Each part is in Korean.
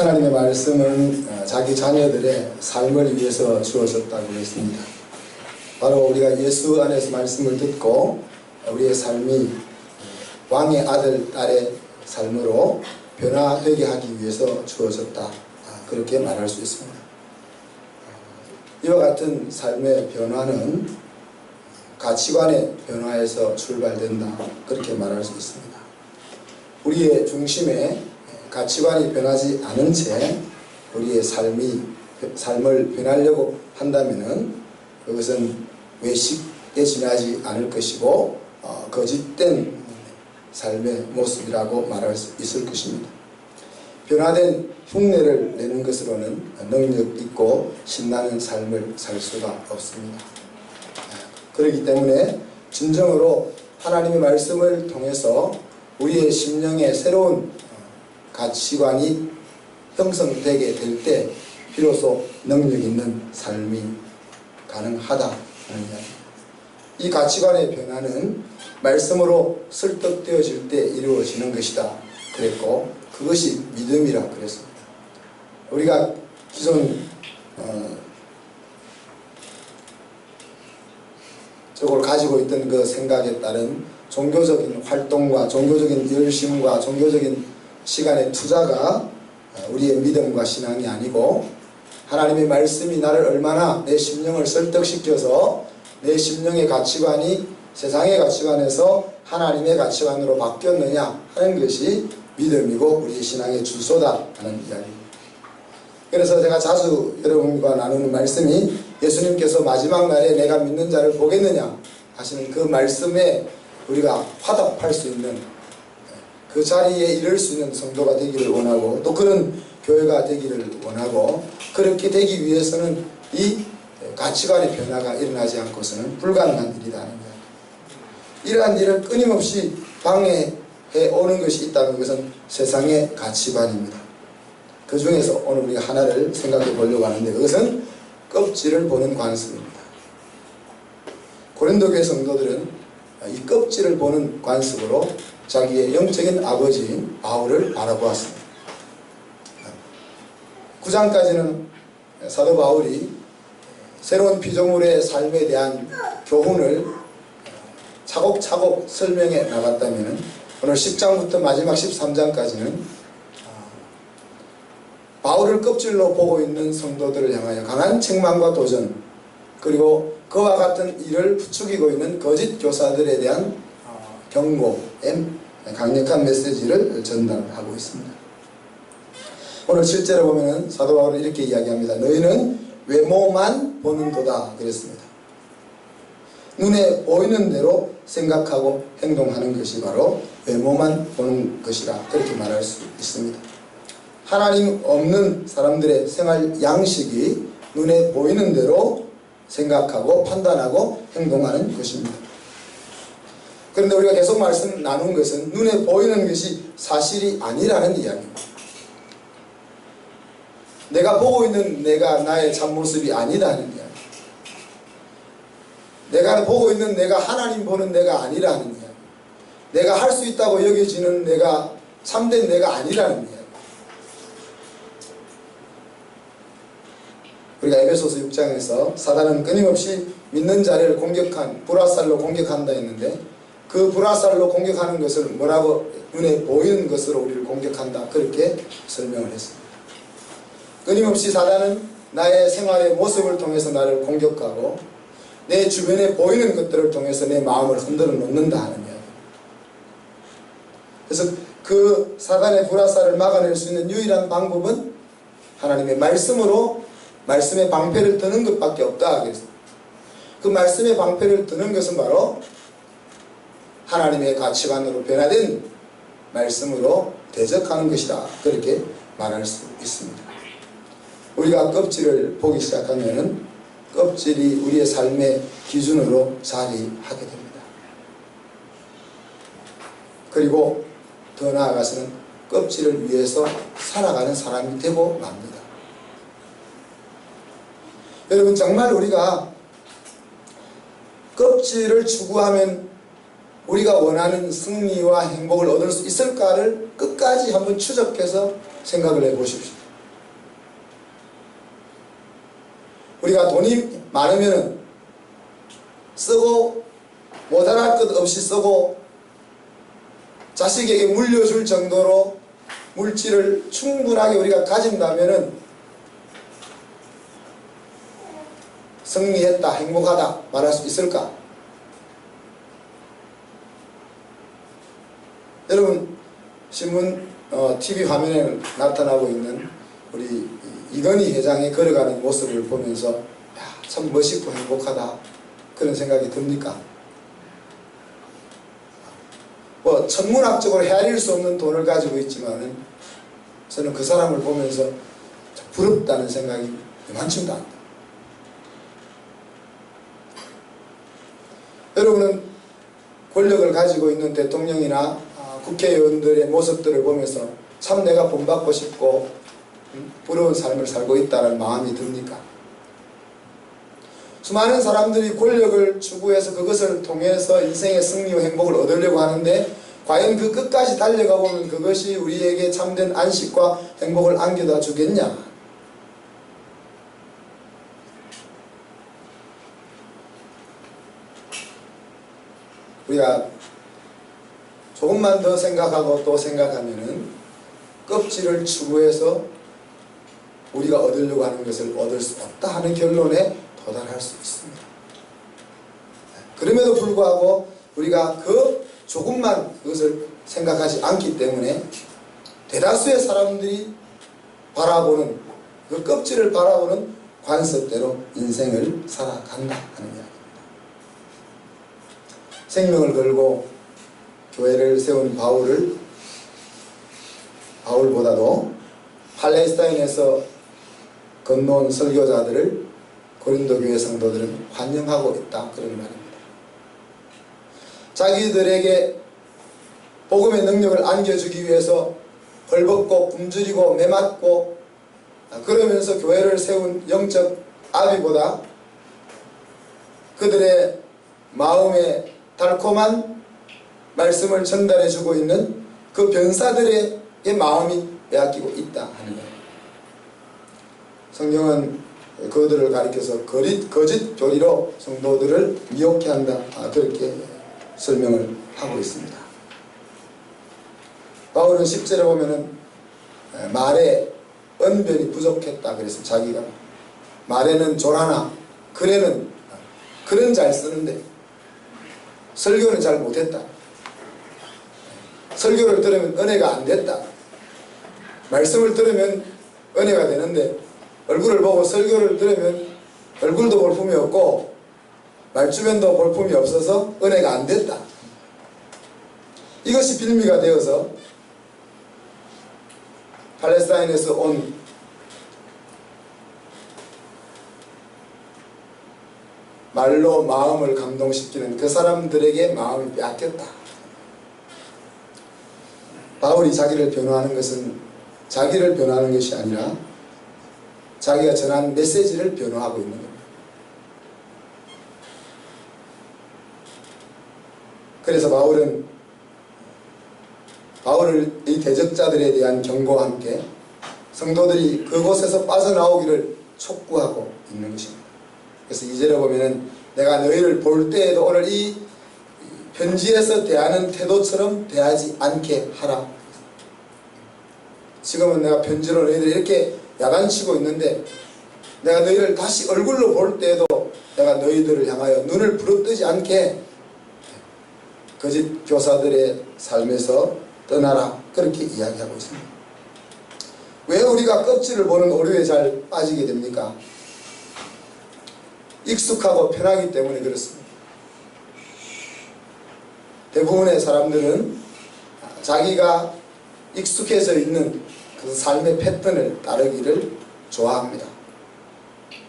하나님의 말씀은 어, 자기 자녀들의 삶을 위해서 주어졌다고 했습니다. 바로 우리가 예수 안에서 말씀을 듣고 우리의 삶이 왕의 아들, 딸의 삶으로 변화되게 하기 위해서 주어졌다. 아, 그렇게 말할 수 있습니다. 이와 같은 삶의 변화는 가치관의 변화에서 출발된다. 그렇게 말할 수 있습니다. 우리의 중심에 가치관이 변하지 않은 채 우리의 삶이 삶을 변하려고 한다면은 그것은 외식에 지나지 않을 것이고 어, 거짓된 삶의 모습이라고 말할 수 있을 것입니다. 변화된 흉내를 내는 것으로는 능력 있고 신나는 삶을 살 수가 없습니다. 그렇기 때문에 진정으로 하나님의 말씀을 통해서 우리의 심령에 새로운 가치관이 형성되게 될 때 비로소 능력 있는 삶이 가능하다는 이야기입니다. 이 가치관의 변화는 말씀으로 설득되어질 때 이루어지는 것이다 그랬고 그것이 믿음이라 그랬습니다. 우리가 기존 어, 저걸 가지고 있던 그 생각에 따른 종교적인 활동과 종교적인 열심과 종교적인 시간의 투자가 우리의 믿음과 신앙이 아니고 하나님의 말씀이 나를 얼마나 내 심령을 설득시켜서 내 심령의 가치관이 세상의 가치관에서 하나님의 가치관으로 바뀌었느냐 하는 것이 믿음이고 우리의 신앙의 주소다 하는 이야기입니다. 그래서 제가 자주 여러분과 나누는 말씀이 예수님께서 마지막 날에 내가 믿는 자를 보겠느냐 하시는 그 말씀에 우리가 화답할 수 있는 그 자리에 이를 수 있는 성도가 되기를 원하고 또 그런 교회가 되기를 원하고 그렇게 되기 위해서는 이 가치관의 변화가 일어나지 않고서는 불가능한 일이라는 거예요. 이러한 일을 끊임없이 방해해 오는 것이 있다는 것은 세상의 가치관입니다. 그 중에서 오늘 우리가 하나를 생각해 보려고 하는데 그것은 껍질을 보는 관습입니다. 고린도 교회 성도들은 이 껍질을 보는 관습으로 자기의 영적인 아버지인 바울을 바라보았습니다. 9장까지는 사도 바울이 새로운 피조물의 삶에 대한 교훈을 차곡차곡 설명해 나갔다면 오늘 10장부터 마지막 13장까지는 바울을 껍질로 보고 있는 성도들을 향하여 강한 책망과 도전 그리고 그와 같은 일을 부추기고 있는 거짓 교사들에 대한 경고, 강력한 메시지를 전달하고 있습니다. 오늘 실제로 보면은 사도 바울은 이렇게 이야기합니다. 너희는 외모만 보는도다 그랬습니다. 눈에 보이는 대로 생각하고 행동하는 것이 바로 외모만 보는 것이라 그렇게 말할 수 있습니다. 하나님 없는 사람들의 생활 양식이 눈에 보이는 대로 생각하고 판단하고 행동하는 것입니다. 그런데 우리가 계속 말씀 나눈 것은 눈에 보이는 것이 사실이 아니라는 이야기입니다. 내가 보고 있는 내가 나의 참모습이 아니라는 이야기. 내가 보고 있는 내가 하나님 보는 내가 아니라는 이야기. 내가 할 수 있다고 여겨지는 내가 참된 내가 아니라는 이야기. 우리가 에베소서 6장에서 사단은 끊임없이 믿는 자를 공격한 불화살로 공격한다 했는데 그 불화살로 공격하는 것을 뭐라고 눈에 보이는 것으로 우리를 공격한다 그렇게 설명을 했습니다. 끊임없이 사단은 나의 생활의 모습을 통해서 나를 공격하고 내 주변에 보이는 것들을 통해서 내 마음을 흔들어 놓는다 하는 이야기. 그래서 그 사단의 불화살을 막아낼 수 있는 유일한 방법은 하나님의 말씀으로 말씀의 방패를 드는 것밖에 없다. 그 말씀의 방패를 드는 것은 바로 하나님의 가치관으로 변화된 말씀으로 대적하는 것이다. 그렇게 말할 수 있습니다. 우리가 껍질을 보기 시작하면 껍질이 우리의 삶의 기준으로 자리하게 됩니다. 그리고 더 나아가서는 껍질을 위해서 살아가는 사람이 되고 맙니다. 여러분 정말 우리가 껍질을 추구하면 우리가 원하는 승리와 행복을 얻을 수 있을까를 끝까지 한번 추적해서 생각을 해보십시오. 우리가 돈이 많으면 쓰고 모자랄 것 없이 쓰고 자식에게 물려줄 정도로 물질을 충분하게 우리가 가진다면 승리했다 행복하다 말할 수 있을까? 여러분 신문 어, TV 화면에 나타나고 있는 우리 이건희 회장이 걸어가는 모습을 보면서 야, 참 멋있고 행복하다 그런 생각이 듭니까? 뭐 천문학적으로 헤아릴 수 없는 돈을 가지고 있지만은 저는 그 사람을 보면서 참 부럽다는 생각이 이만큼도 안 듭니다. 여러분은 권력을 가지고 있는 대통령이나 아, 국회의원들의 모습들을 보면서 참 내가 본받고 싶고 음, 부러운 삶을 살고 있다는 마음이 듭니까? 수많은 사람들이 권력을 추구해서 그것을 통해서 인생의 승리와 행복을 얻으려고 하는데 과연 그 끝까지 달려가 보면 그것이 우리에게 참된 안식과 행복을 안겨다 주겠냐? 우리가 조금만 더 생각하고 또 생각하면은 껍질을 추구해서 우리가 얻으려고 하는 것을 얻을 수 없다 하는 결론에 도달할 수 있습니다. 그럼에도 불구하고 우리가 그 조금만 그것을 생각하지 않기 때문에 대다수의 사람들이 바라보는 그 껍질을 바라보는 관습대로 인생을 살아간다 하는 이야기입니다. 생명을 걸고 교회를 세운 바울을 바울보다도 팔레스타인에서 건너온 설교자들을 고린도 교회 성도들은 환영하고 있다 그런 말입니다. 자기들에게 복음의 능력을 안겨주기 위해서 벌벗고 굶주리고 매맞고 그러면서 교회를 세운 영적 아비보다 그들의 마음에 달콤한 말씀을 전달해 주고 있는 그 변사들의 마음이 빼앗기고 있다 하는 거예요. 성경은 그들을 가리켜서 거짓, 거짓 교리로 성도들을 미혹해 한다. 아, 그렇게 설명을 하고 있습니다. 바울은 10절에 보면은 말에 언변이 부족했다. 그래서 자기가 말에는 조라나 글에는 글은 잘 쓰는데 설교는 잘 못했다. 설교를 들으면 은혜가 안 됐다. 말씀을 들으면 은혜가 되는데 얼굴을 보고 설교를 들으면 얼굴도 볼품이 없고 말주변도 볼품이 없어서 은혜가 안 됐다. 이것이 빌미가 되어서 팔레스타인에서 온 말로 마음을 감동시키는 그 사람들에게 마음이 빼앗겼다. 바울이 자기를 변호하는 것은 자기를 변호하는 것이 아니라 자기가 전한 메시지를 변호하고 있는 겁니다. 그래서 바울은 바울을 이 대적자들에 대한 경고와 함께 성도들이 그곳에서 빠져나오기를 촉구하고 있는 것입니다. 그래서 이절에 보면은 내가 너희를 볼 때에도 오늘 이 편지에서 대하는 태도처럼 대하지 않게 하라. 지금은 내가 편지로 너희들 이렇게 야단치고 있는데 내가 너희를 다시 얼굴로 볼 때에도 내가 너희들을 향하여 눈을 부릅뜨지 않게 거짓 교사들의 삶에서 떠나라 그렇게 이야기하고 있습니다. 왜 우리가 껍질을 보는 오류에 잘 빠지게 됩니까? 익숙하고 편하기 때문에 그렇습니다. 대부분의 사람들은 자기가 익숙해져 있는 그 삶의 패턴을 따르기를 좋아합니다.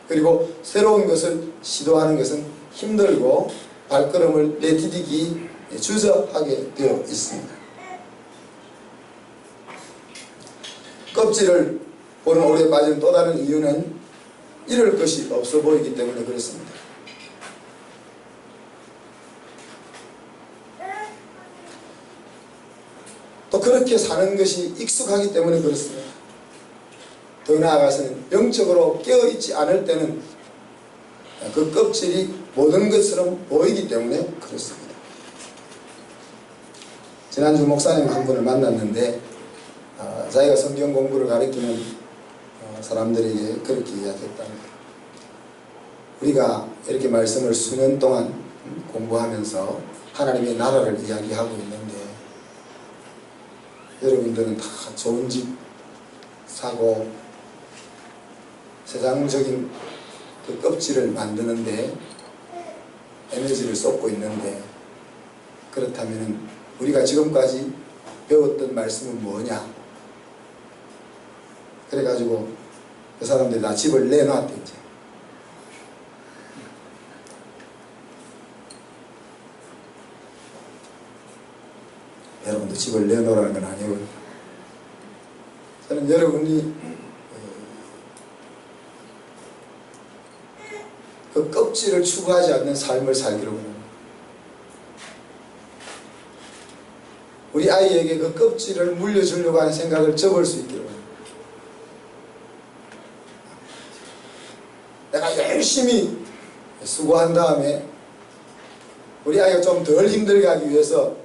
그리고 새로운 것을 시도하는 것은 힘들고 발걸음을 내디디기 주저하게 되어 있습니다. 껍질을 보는 오래 빠진 또 다른 이유는 이럴 것이 없어 보이기 때문에 그렇습니다. 또 그렇게 사는 것이 익숙하기 때문에 그렇습니다. 더 나아가서는 영적으로 깨어있지 않을 때는 그 껍질이 모든 것처럼 보이기 때문에 그렇습니다. 지난주 목사님 한 분을 만났는데 어, 자기가 성경 공부를 가르치는 어, 사람들에게 그렇게 이야기했답니다. 우리가 이렇게 말씀을 수년 동안 음, 공부하면서 하나님의 나라를 이야기하고 있는데 분들은 다 좋은 집 사고 세상적인 그 껍질을 만드는데 에너지를 쏟고 있는데 그렇다면 우리가 지금까지 배웠던 말씀은 뭐냐? 그래가지고 그 사람들이 다 집을 내놨대 이제. 여러분도 집을 내놓으라는 건 아니고 저는 여러분이 그 껍질을 추구하지 않는 삶을 살기로 합니다. 우리 아이에게 그 껍질을 물려주려고 하는 생각을 접을 수 있기를 바랍니다. 내가 열심히 수고한 다음에 우리 아이가 좀 덜 힘들게 하기 위해서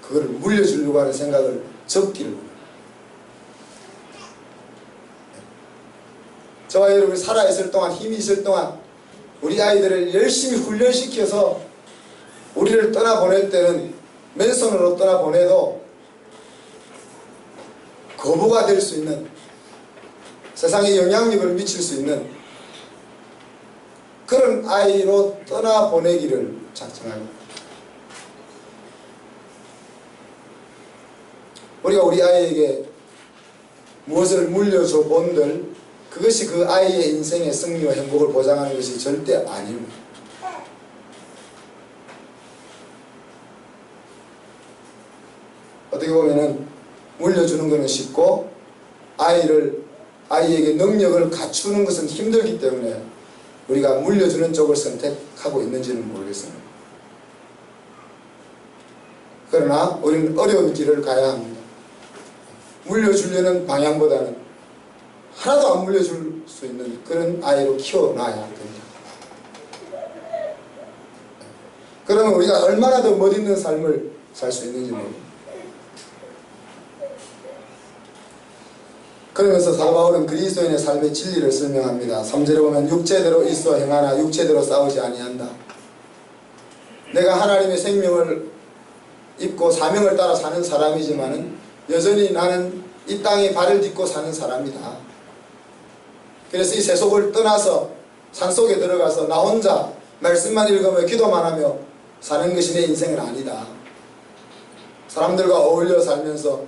그걸 물려주려고 하는 생각을 접기를 바랍니다. 저와 여러분이 살아있을 동안 힘이 있을 동안 우리 아이들을 열심히 훈련시켜서 우리를 떠나보낼 때는 맨손으로 떠나보내도 거부가 될 수 있는 세상에 영향력을 미칠 수 있는 그런 아이로 떠나보내기를 작정합니다. 우리가 우리 아이에게 무엇을 물려줘 본들 그것이 그 아이의 인생의 승리와 행복을 보장하는 것이 절대 아닙니다. 어떻게 보면은 물려주는 것은 쉽고 아이를 아이에게 능력을 갖추는 것은 힘들기 때문에 우리가 물려주는 쪽을 선택하고 있는지는 모르겠습니다. 그러나 우리는 어려운 길을 가야 합니다. 물려주려는 방향보다는 하나도 안 물려줄 수 있는 그런 아이로 키워놔야 됩니다. 그러면 우리가 얼마나 더 멋있는 삶을 살 수 있는지 모릅니다. 그러면서 사도 바울은 그리스도인의 삶의 진리를 설명합니다. 3절에 보면 육체대로 있어 행하나 육체대로 싸우지 아니한다. 내가 하나님의 생명을 입고 사명을 따라 사는 사람이지만 은 여전히 나는 이 땅에 발을 딛고 사는 사람이다. 그래서 이 세속을 떠나서 산속에 들어가서 나 혼자 말씀만 읽으며 기도만 하며 사는 것이 내 인생은 아니다. 사람들과 어울려 살면서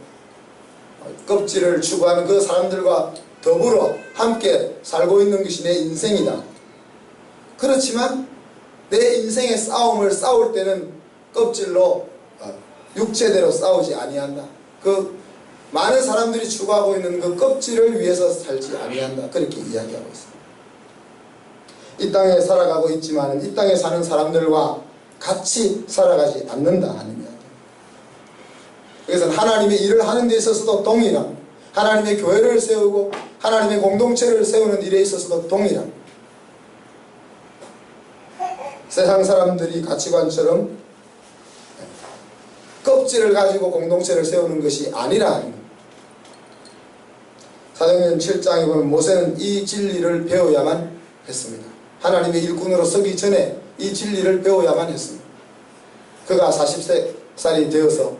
껍질을 추구하는 그 사람들과 더불어 함께 살고 있는 것이 내 인생이다. 그렇지만 내 인생의 싸움을 싸울 때는 껍질로 어, 육체대로 싸우지 아니한다. 그 많은 사람들이 추구하고 있는 그 껍질을 위해서 살지 아니한다. 그렇게 이야기하고 있습니다. 이 땅에 살아가고 있지만 이 땅에 사는 사람들과 같이 살아가지 않는다 하는 이야기. 그래서 하나님의 일을 하는 데 있어서도 동일함. 하나님의 교회를 세우고 하나님의 공동체를 세우는 일에 있어서도 동일함. 세상 사람들이 가치관처럼 껍질을 가지고 공동체를 세우는 것이 아니라 사도행전 7장에 보면 모세는 이 진리를 배워야만 했습니다. 하나님의 일꾼으로 서기 전에 이 진리를 배워야만 했습니다. 그가 40살이 되어서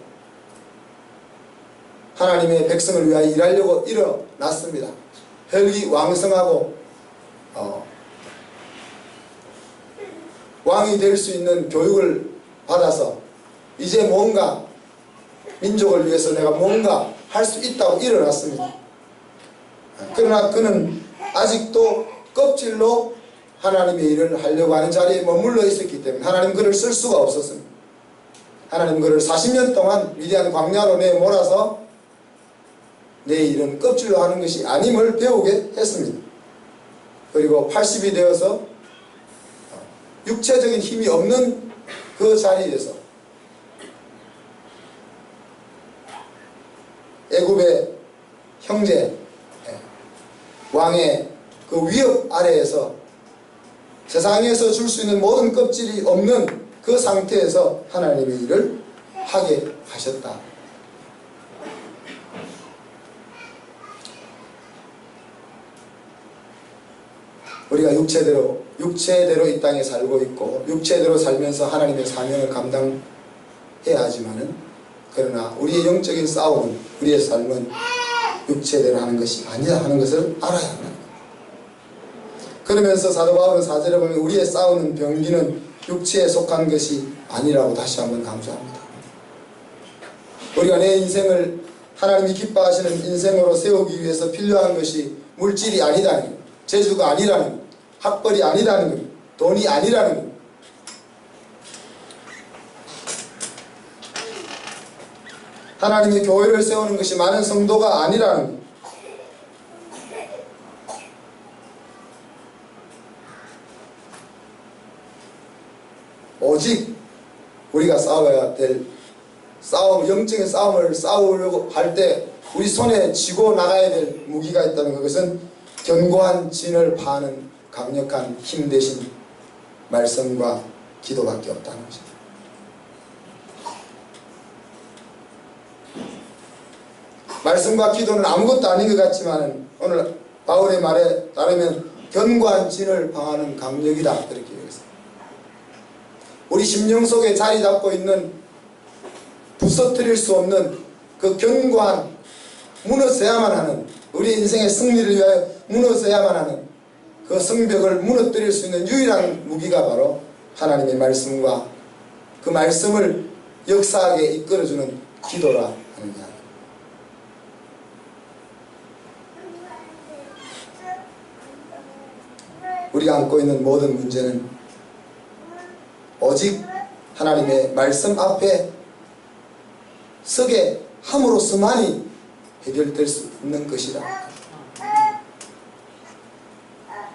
하나님의 백성을 위하여 일하려고 일어났습니다. 혈기 왕성하고 어, 왕이 될 수 있는 교육을 받아서 이제 뭔가 민족을 위해서 내가 뭔가 할 수 있다고 일어났습니다. 그러나 그는 아직도 껍질로 하나님의 일을 하려고 하는 자리에 머물러 있었기 때문에 하나님 그를 쓸 수가 없었습니다. 하나님 그를 40년 동안 위대한 광야로 내몰아서 내 일은 껍질로 하는 것이 아님을 배우게 했습니다. 그리고 80이 되어서 육체적인 힘이 없는 그 자리에서 애굽의 형제 왕의 그 위협 아래에서 세상에서 줄 수 있는 모든 껍질이 없는 그 상태에서 하나님의 일을 하게 하셨다. 우리가 육체대로 육체대로 이 땅에 살고 있고 육체대로 살면서 하나님의 사명을 감당해야 하지만은 그러나 우리의 영적인 싸움은 우리의 삶은 육체대로 하는 것이 아니다 하는 것을 알아야 한다. 그러면서 사도 바울은 사절에 보면 우리의 싸우는 병기는 육체에 속한 것이 아니라고 다시 한번 강조합니다. 우리가 내 인생을 하나님이 기뻐하시는 인생으로 세우기 위해서 필요한 것이 물질이 아니다는 것, 재주가 아니라는 것, 학벌이 아니라는 것, 돈이 아니라는 것. 하나님의 교회를 세우는 것이 많은 성도가 아니라는 것. 오직 우리가 싸워야 될 싸움, 영적인 싸움을 싸우려고 할 때 우리 손에 쥐고 나가야 될 무기가 있다는 그것은 견고한 진을 파는 강력한 힘 대신 말씀과 기도밖에 없다는 것입니다. 말씀과 기도는 아무것도 아닌 것 같지만 오늘 바울의 말에 따르면 견고한 진을 방하는 강력이다 그렇게 얘기했습니다. 우리 심령 속에 자리 잡고 있는 부서뜨릴 수 없는 그 견고한 무너져야만 하는 우리 인생의 승리를 위하여 무너져야만 하는 그 성벽을 무너뜨릴 수 있는 유일한 무기가 바로 하나님의 말씀과 그 말씀을 역사하게 이끌어주는 기도라 하는 이야기. 우리가 안고 있는 모든 문제는 오직 하나님의 말씀 앞에 서게 함으로써만이 해결될 수 있는 것이다.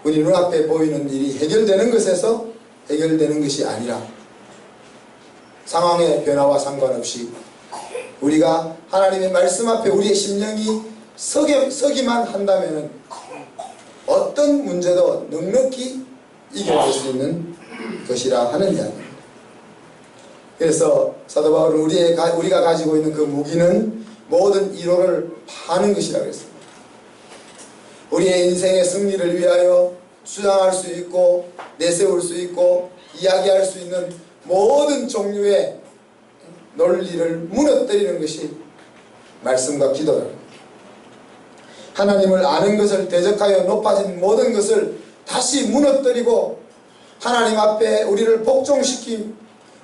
우리 눈앞에 보이는 일이 해결되는 것에서 해결되는 것이 아니라 상황의 변화와 상관없이 우리가 하나님의 말씀 앞에 우리의 심령이 서기만 한다면 어떤 문제도 넉넉히 이겨낼 수 있는 것이라 하는 이야기입니다. 그래서 사도 바울은 우리의, 우리가 가지고 있는 그 무기는 모든 이론을 파는 것이라고 했습니다. 우리의 인생의 승리를 위하여 수장할 수 있고 내세울 수 있고 이야기할 수 있는 모든 종류의 논리를 무너뜨리는 것이 말씀과 기도다. 하나님을 아는 것을 대적하여 높아진 모든 것을 다시 무너뜨리고 하나님 앞에 우리를 복종시킴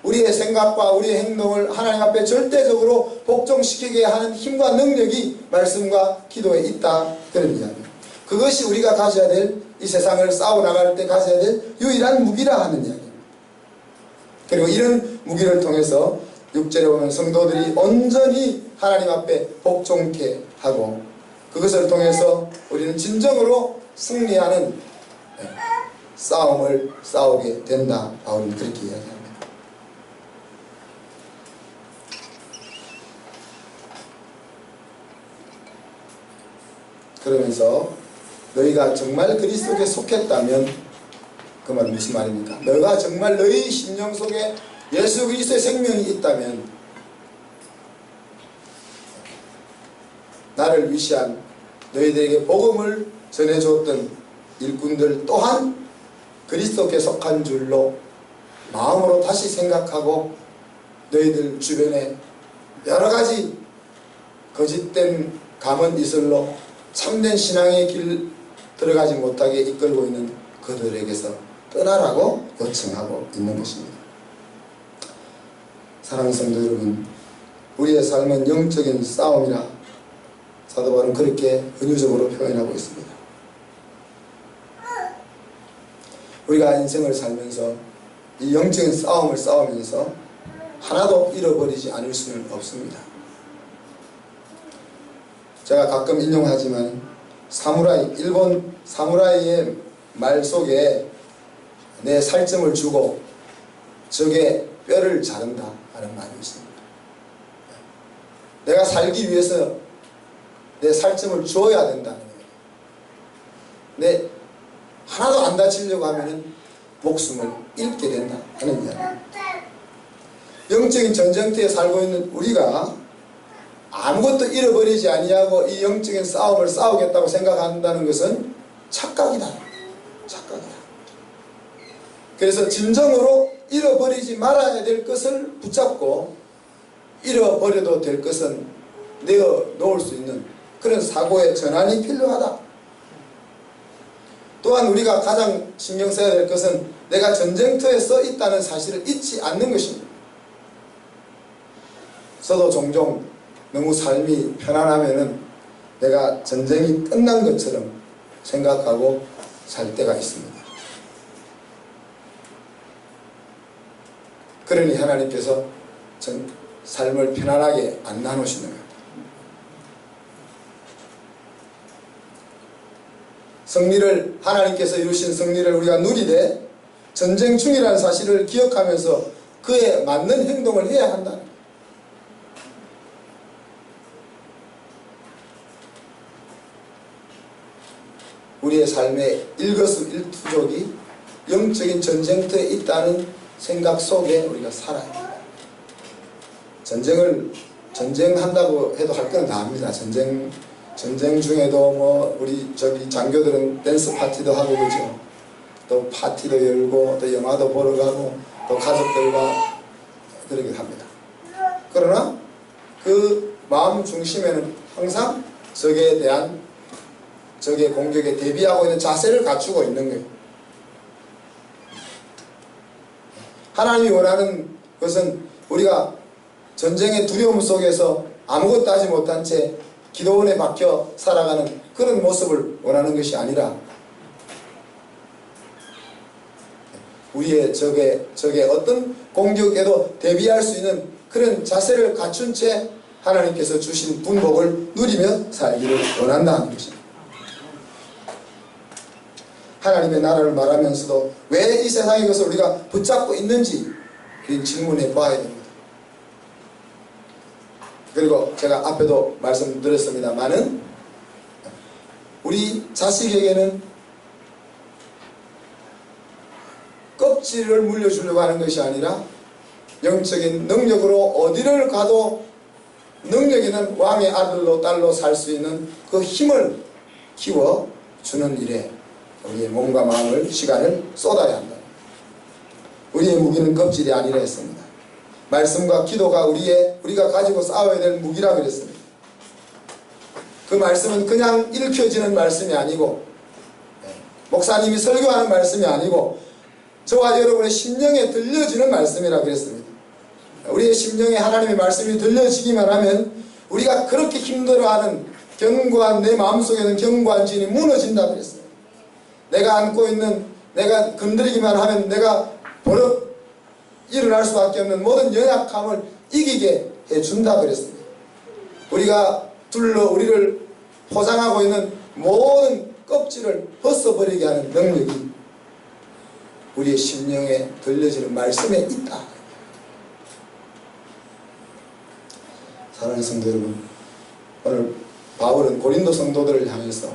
우리의 생각과 우리의 행동을 하나님 앞에 절대적으로 복종시키게 하는 힘과 능력이 말씀과 기도에 있다 이야기입니다. 그것이 우리가 가져야 될 이 세상을 싸워 나갈 때 가져야 될 유일한 무기라 하는 이야기입니다. 그리고 이런 무기를 통해서 6절에 보면 성도들이 온전히 하나님 앞에 복종케 하고 그것을 통해서 우리는 진정으로 승리하는 싸움을 싸우게 된다. 바울은 그렇게 이야기합니다. 그러면서 너희가 정말 그리스도께 속했다면 그 말은 무슨 말입니까? 너가 정말 너희 심령 속에 예수 그리스도의 생명이 있다면 나를 위시한 너희들에게 복음을 전해주었던 일꾼들 또한 그리스도께 속한 줄로 마음으로 다시 생각하고 너희들 주변에 여러 가지 거짓된 감언 이슬로 참된 신앙의 길 들어가지 못하게 이끌고 있는 그들에게서 떠나라고 요청하고 있는 것입니다. 사랑하는 성도 여러분, 우리의 삶은 영적인 싸움이라 사도 바울은 그렇게 은유적으로 표현하고 있습니다. 우리가 인생을 살면서 이 영적인 싸움을 싸우면서 하나도 잃어버리지 않을 수는 없습니다. 제가 가끔 인용하지만 사무라이 일본 사무라이의 말 속에 내 살점을 주고 적의 뼈를 자른다 하는 말이 있습니다. 내가 살기 위해서 내 살점을 주어야 된다는 거예요. 내 하나도 안 다치려고 하면은 목숨을 잃게 된다 하는 이야기. 영적인 전쟁터에 살고 있는 우리가 아무것도 잃어버리지 아니하고 이 영적인 싸움을 싸우겠다고 생각한다는 것은 착각이다. 착각이다. 그래서 진정으로 잃어버리지 말아야 될 것을 붙잡고 잃어버려도 될 것은 내어 놓을 수 있는 그런 사고의 전환이 필요하다. 또한 우리가 가장 신경 써야 될 것은 내가 전쟁터에 써 있다는 사실을 잊지 않는 것입니다. 저도 종종 너무 삶이 편안하면은 내가 전쟁이 끝난 것처럼 생각하고 살 때가 있습니다. 그러니 하나님께서 전 삶을 편안하게 안 나누시는 겁니다. 승리를 하나님께서 이루신 승리를 우리가 누리되 전쟁 중이라는 사실을 기억하면서 그에 맞는 행동을 해야 거예요. 우리의 삶의 일거수일투족이 영적인 전쟁터에 있다는 생각 속에 우리가 살아야 돼요. 전쟁을 전쟁한다고 해도 할 건 다 합니다. 전쟁 전쟁 중에도 뭐 우리 저기 장교들은 댄스 파티도 하고 그죠. 또 파티도 열고 또 영화도 보러 가고 또 가족들과 그렇게 합니다. 그러나 그 마음 중심에는 항상 적에 대한 적의 공격에 대비하고 있는 자세를 갖추고 있는 거예요. 하나님이 원하는 것은 우리가 전쟁의 두려움 속에서 아무것도 하지 못한 채 기도원에 박혀 살아가는 그런 모습을 원하는 것이 아니라 우리의 적의, 적의 어떤 공격에도 대비할 수 있는 그런 자세를 갖춘 채 하나님께서 주신 분복을 누리며 살기를 원한다는 것입니다. 하나님의 나라를 말하면서도 왜 이 세상의 것을 우리가 붙잡고 있는지 그 질문해 봐야 됩니다. 그리고 제가 앞에도 말씀드렸습니다만은 우리 자식에게는 껍질을 물려주려고 하는 것이 아니라 영적인 능력으로 어디를 가도 능력 있는 왕의 아들로 딸로 살 수 있는 그 힘을 키워 주는 일에 우리의 몸과 마음을 시간을 쏟아야 한다. 우리의 무기는 껍질이 아니라 했습니다. 말씀과 기도가 우리의 우리가 가지고 싸워야 될 무기라 그랬습니다. 그 말씀은 그냥 읽혀지는 말씀이 아니고 네, 목사님이 설교하는 말씀이 아니고 저와 여러분의 심령에 들려지는 말씀이라 그랬습니다. 우리의 심령에 하나님의 말씀이 들려지기만 하면 우리가 그렇게 힘들어하는 견고한 내 마음속에는 견고한 진이 무너진다 그랬습니다. 내가 안고 있는 내가 건드리기만 하면 내가 버릇 일어날 수밖에 없는 모든 연약함을 이기게 해준다 그랬습니다. 우리가 둘러 우리를 포장하고 있는 모든 껍질을 벗어버리게 하는 능력이 우리의 심령에 들려지는 말씀에 있다. 사랑하는 성도 여러분, 오늘 바울은 고린도 성도들을 향해서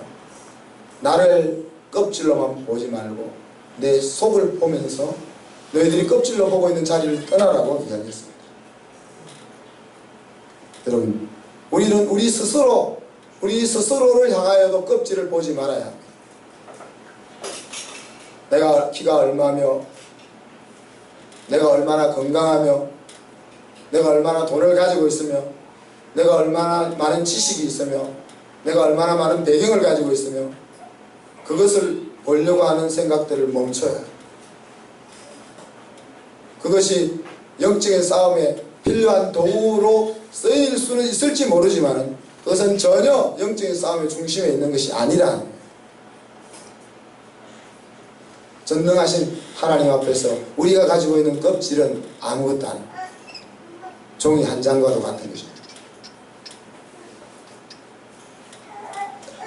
나를 껍질로만 보지 말고 내 속을 보면서 너희들이 껍질로 보고 있는 자리를 떠나라고 이야기했습니다. 여러분, 우리는 우리 스스로 우리 스스로를 향하여도 껍질을 보지 말아야 합니다. 내가 키가 얼마며 내가 얼마나 건강하며 내가 얼마나 돈을 가지고 있으며 내가 얼마나 많은 지식이 있으며 내가 얼마나 많은 배경을 가지고 있으며 그것을 보려고 하는 생각들을 멈춰야 해요. 그것이 영적인 싸움에 필요한 도구로 쓰일 수는 있을지 모르지만 그것은 전혀 영적인 싸움의 중심에 있는 것이 아니라 전능하신 하나님 앞에서 우리가 가지고 있는 껍질은 아무것도 아닙니다. 종이 한 장과도 같은 것입니다.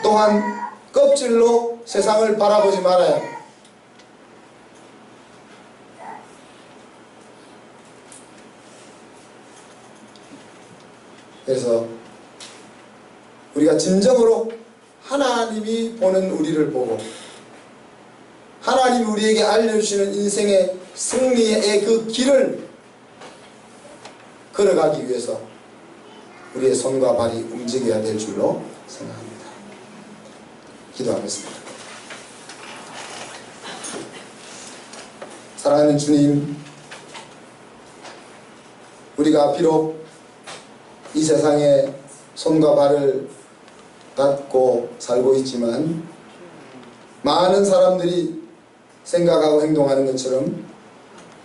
또한 껍질로 세상을 바라보지 말아야 합니다. 그래서 우리가 진정으로 하나님이 보는 우리를 보고 하나님이 우리에게 알려주시는 인생의 승리의 그 길을 걸어가기 위해서 우리의 손과 발이 움직여야 될 줄로 생각합니다. 기도하겠습니다. 사랑하는 주님, 우리가 비록 이 세상에 손과 발을 갖고 살고 있지만 많은 사람들이 생각하고 행동하는 것처럼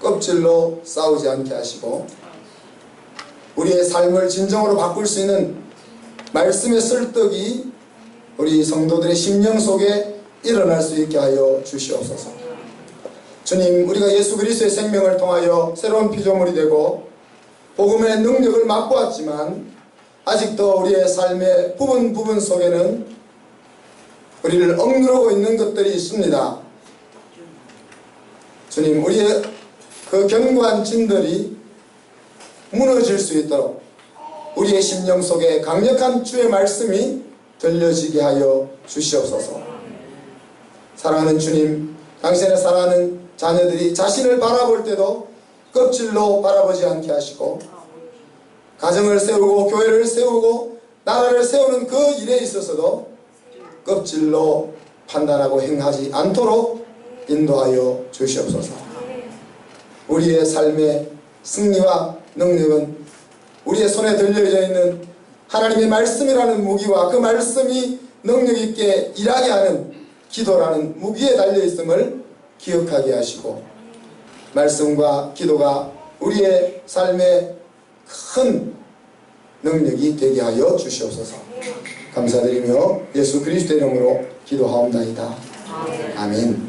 껍질로 싸우지 않게 하시고 우리의 삶을 진정으로 바꿀 수 있는 말씀의 설득이 우리 성도들의 심령 속에 일어날 수 있게 하여 주시옵소서. 주님, 우리가 예수 그리스도의 생명을 통하여 새로운 피조물이 되고 복음의 능력을 맛보았지만 아직도 우리의 삶의 부분 부분 속에는 우리를 억누르고 있는 것들이 있습니다. 주님, 우리의 그 견고한 진들이 무너질 수 있도록 우리의 심령 속에 강력한 주의 말씀이 들려지게 하여 주시옵소서. 사랑하는 주님, 당신의 사랑하는 자녀들이 자신을 바라볼 때도 껍질로 바라보지 않게 하시고 가정을 세우고 교회를 세우고 나라를 세우는 그 일에 있어서도 껍질로 판단하고 행하지 않도록 인도하여 주시옵소서. 우리의 삶의 승리와 능력은 우리의 손에 들려져 있는 하나님의 말씀이라는 무기와 그 말씀이 능력 있게 일하게 하는 기도라는 무기에 달려 있음을 기억하게 하시고 말씀과 기도가 우리의 삶에 큰 능력이 되게 하여 주시옵소서. 감사드리며 예수 그리스도의 이름으로 기도하옵나이다. 아멘.